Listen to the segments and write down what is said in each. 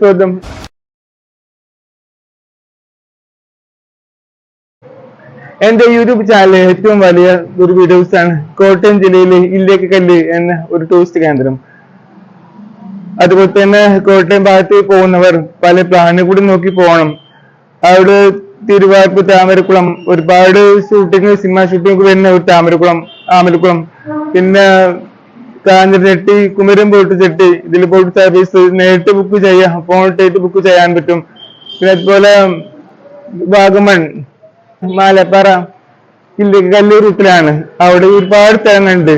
സ്വാഗതം എന്റെ യൂട്യൂബ് ചാനലിലെ ഏറ്റവും വലിയ ഒരു വീഡിയോസ് ആണ് കോട്ടയം ജില്ലയിലെ ഇല്ലേക്ക് കല്ല് എന്ന ഒരു ടൂറിസ്റ്റ് കേന്ദ്രം. അതുപോലെ തന്നെ കോട്ടയം ഭാഗത്ത് പോകുന്നവർ പല പ്ലാനും കൂടി നോക്കി പോകണം. അവിടെ തിരുവാർപ്പ് താമരക്കുളം ഒരുപാട് ഷൂട്ടിങ് സിനിമ ഷൂട്ടിംഗ് വരുന്ന ഒരു താമരക്കുളം ആമരക്കുളം. പിന്നെ കാഞ്ഞിരട്ടി കുമരം പോയിട്ട് ചെട്ടി ഇതിൽ പോയിട്ട് സർവീസ് നേരിട്ട് ബുക്ക് ചെയ്യാം. ഫോണിട്ട് ബുക്ക് ചെയ്യാൻ പറ്റും. പിന്നെ അതുപോലെ വാഗമൺ മാലപ്പാറ കല്ലൂർ റൂട്ടിലാണ് അവിടെ ഒരുപാട് സ്ഥലങ്ങളുണ്ട്.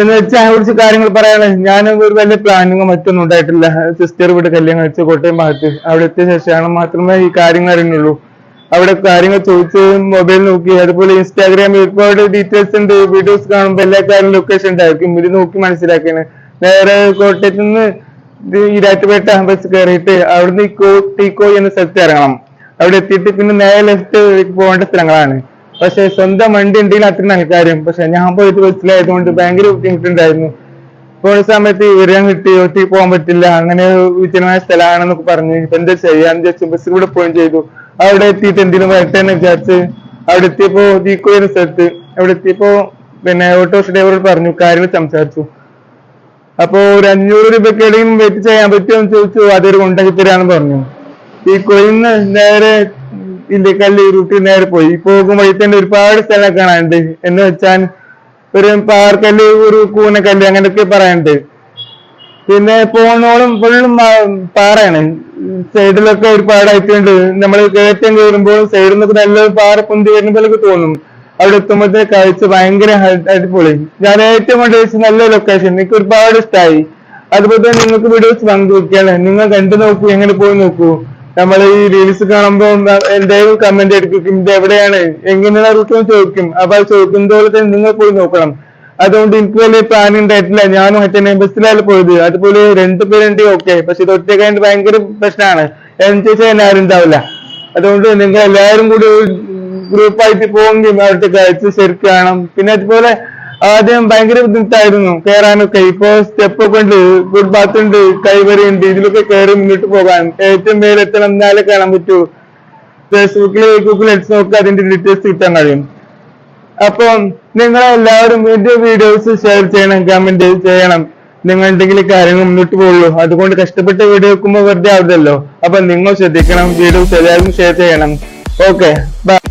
എന്ന് വെച്ചാൽ കുറിച്ച് കാര്യങ്ങൾ പറയാണ്. ഞാൻ ഒരു വലിയ പ്ലാനിങ്ങോ മറ്റൊന്നും ഉണ്ടായിട്ടില്ല. സിസ്റ്റർ ഇവിടെ കല്യാണം കഴിച്ച കോട്ടയം ഭാഗത്ത്. അവിടെ എത്തിയ ശേഷമാണ് മാത്രമേ ഈ കാര്യങ്ങൾ അറിയുന്നുള്ളൂ. അവിടെ കാര്യങ്ങൾ ചോദിച്ച് മൊബൈൽ നോക്കി അതുപോലെ ഇൻസ്റ്റാഗ്രാമിൽ ഒരുപാട് ഡീറ്റെയിൽസ് ഉണ്ട്. വീഡിയോസ് കാണുമ്പോൾ എല്ലാ കാര്യം ലൊക്കേഷൻ ഉണ്ടായിരിക്കും ഇത് നോക്കി മനസ്സിലാക്കിയാണ്. നേരെ കോട്ടയത്ത് നിന്ന് ഈരാറ്റുപേട്ട ബസ് കയറിയിട്ട് അവിടുന്ന് ടീക്കോ എന്ന സ്ഥലത്ത് ഇറങ്ങണം. അവിടെ എത്തിയിട്ട് പിന്നെ നേരെ ലെഫ്റ്റ് പോകേണ്ട സ്ഥലങ്ങളാണ്. പക്ഷെ സ്വന്തം വണ്ടി ഉണ്ടെങ്കിൽ അത്ര നല്ല കാര്യം. പക്ഷെ ഞാൻ പോയിട്ട് ബസ്സിലായതുകൊണ്ട് ഭയങ്കര ബുദ്ധിമുട്ടുണ്ടായിരുന്നു. പോണ സമയത്ത് വിവരം കിട്ടി ഒത്തിരി പോകാൻ പറ്റില്ല. അങ്ങനെ വിജനമായ സ്ഥലമാണെന്നൊക്കെ പറഞ്ഞു. ഇപ്പൊ എന്താ ചെയ്യാന്ന് ചോദിച്ചു ബസ്സിൽ കൂടെ പോവുകയും ചെയ്തു. അവിടെ എത്തിയിട്ട് എന്തിനും വരട്ടെ എന്ന് വിചാരിച്ച് അവിടെ എത്തിയപ്പോ തീക്കോ ഒരു സ്ഥലത്ത് അവിടെ എത്തിയപ്പോ പിന്നെ ഓട്ടോസ് ഡ്രൈവറോട് പറഞ്ഞു കാര്യങ്ങൾ സംസാരിച്ചു. അപ്പോ ഒരു അഞ്ഞൂറ് രൂപയ്ക്ക് എവിടെയും വെയിറ്റ് ചെയ്യാൻ പറ്റുമെന്ന് ചോദിച്ചു അതൊരു ഉണ്ടാക്കി തരാന്ന് പറഞ്ഞു. ഈ കൊയിന്ന് നേരെ ഇല്ലിക്കല്ല് റൂട്ടിൽ നേരെ പോയി. പോകും വഴി തന്നെ ഒരുപാട് സ്ഥലം കാണാനുണ്ട്. എന്ന് വെച്ചാൽ ഒരു പാർക്കല്ല് ഒരു കൂനക്കല്ല് അങ്ങനെയൊക്കെ പറയാനുണ്ട്. പിന്നെ പോണോളും ഫുള്ളും പാറയാണ്. സൈഡിലൊക്കെ ഒരു പാടായിട്ടുണ്ട് നമ്മൾ കയറ്റം കയറുമ്പോൾ സൈഡിൽ നിന്നൊക്കെ നല്ല പാറ പൊന്തി വരുന്ന പോലെ തോന്നും. അവിടെ എത്തുമ്പോഴത്തെ കാഴ്ച ഭയങ്കര അടിപൊളി. ഞാൻ ഏറ്റവും കൊണ്ട് വെച്ച് നല്ല ലൊക്കേഷൻ എനിക്ക് ഒരുപാട് ഇഷ്ടമായി അതുപോലെ തന്നെ നിങ്ങൾക്ക് വീഡിയോസ് പങ്കുവെക്കുകയാണ് നിങ്ങൾ കണ്ടു നോക്കൂ എങ്ങനെ പോയി നോക്കൂ. നമ്മൾ ഈ റീൽസ് കാണുമ്പോൾ എന്തെങ്കിലും കമന്റ് എടുക്കും. ഇത് എവിടെയാണ്? എങ്ങനെയാണ്? ചോദിക്കും. അപ്പൊ ചോദിക്കുന്നതോടെ തന്നെ നിങ്ങൾ പോയി നോക്കണം. അതുകൊണ്ട് എനിക്ക് വലിയ പ്ലാൻ ഉണ്ടായിട്ടില്ല. ഞാനും മറ്റേ ബസ്സിലാണ് പോയത്. അതുപോലെ രണ്ടു പേരുണ്ട് ഓക്കെ പക്ഷെ ഇത് ഒറ്റക്കായിട്ട് ഭയങ്കര പ്രശ്നമാണ് ചെയ്യാൻ ആരും ഉണ്ടാവില്ല. അതുകൊണ്ട് നിങ്ങൾ എല്ലാവരും കൂടി ഗ്രൂപ്പായിട്ട് പോകെങ്കിൽ അവിടുത്തെ കഴിച്ച് കാണാം. പിന്നെ അതുപോലെ ആദ്യം ഭയങ്കര ബുദ്ധിമുട്ടായിരുന്നു കയറാനൊക്കെ ഇപ്പൊ സ്റ്റെപ്പ് ഒക്കെ ഉണ്ട്. ഫുഡ് ബാത്ത് ഉണ്ട് കൈവരി ഉണ്ട്. ഇതിലൊക്കെ കയറി മുന്നോട്ട് പോകാൻ. ഏറ്റവും മേലെത്തണം എന്നാലേ കാണാൻ പറ്റൂ. ഫേസ്ബുക്കിൽ ഗൂഗിൾ അടിച്ച് നോക്കുക അതിന്റെ ഡീറ്റെയിൽസ് കിട്ടാൻ കഴിയും. അപ്പം നിങ്ങൾ എല്ലാവരും എന്റെ വീഡിയോസ് ഷെയർ ചെയ്യണം കമന്റ് ചെയ്യണം. നിങ്ങൾ എന്തെങ്കിലും കാര്യങ്ങൾ മുന്നോട്ട് പോകുള്ളൂ അതുകൊണ്ട് കഷ്ടപ്പെട്ട് വീഡിയോ വെക്കുമ്പോൾ വെറുതെ ആവില്ലല്ലോ അപ്പൊ നിങ്ങൾ ശ്രദ്ധിക്കണം വീഡിയോസ് എല്ലാവരും ഷെയർ ചെയ്യണം. Okay bye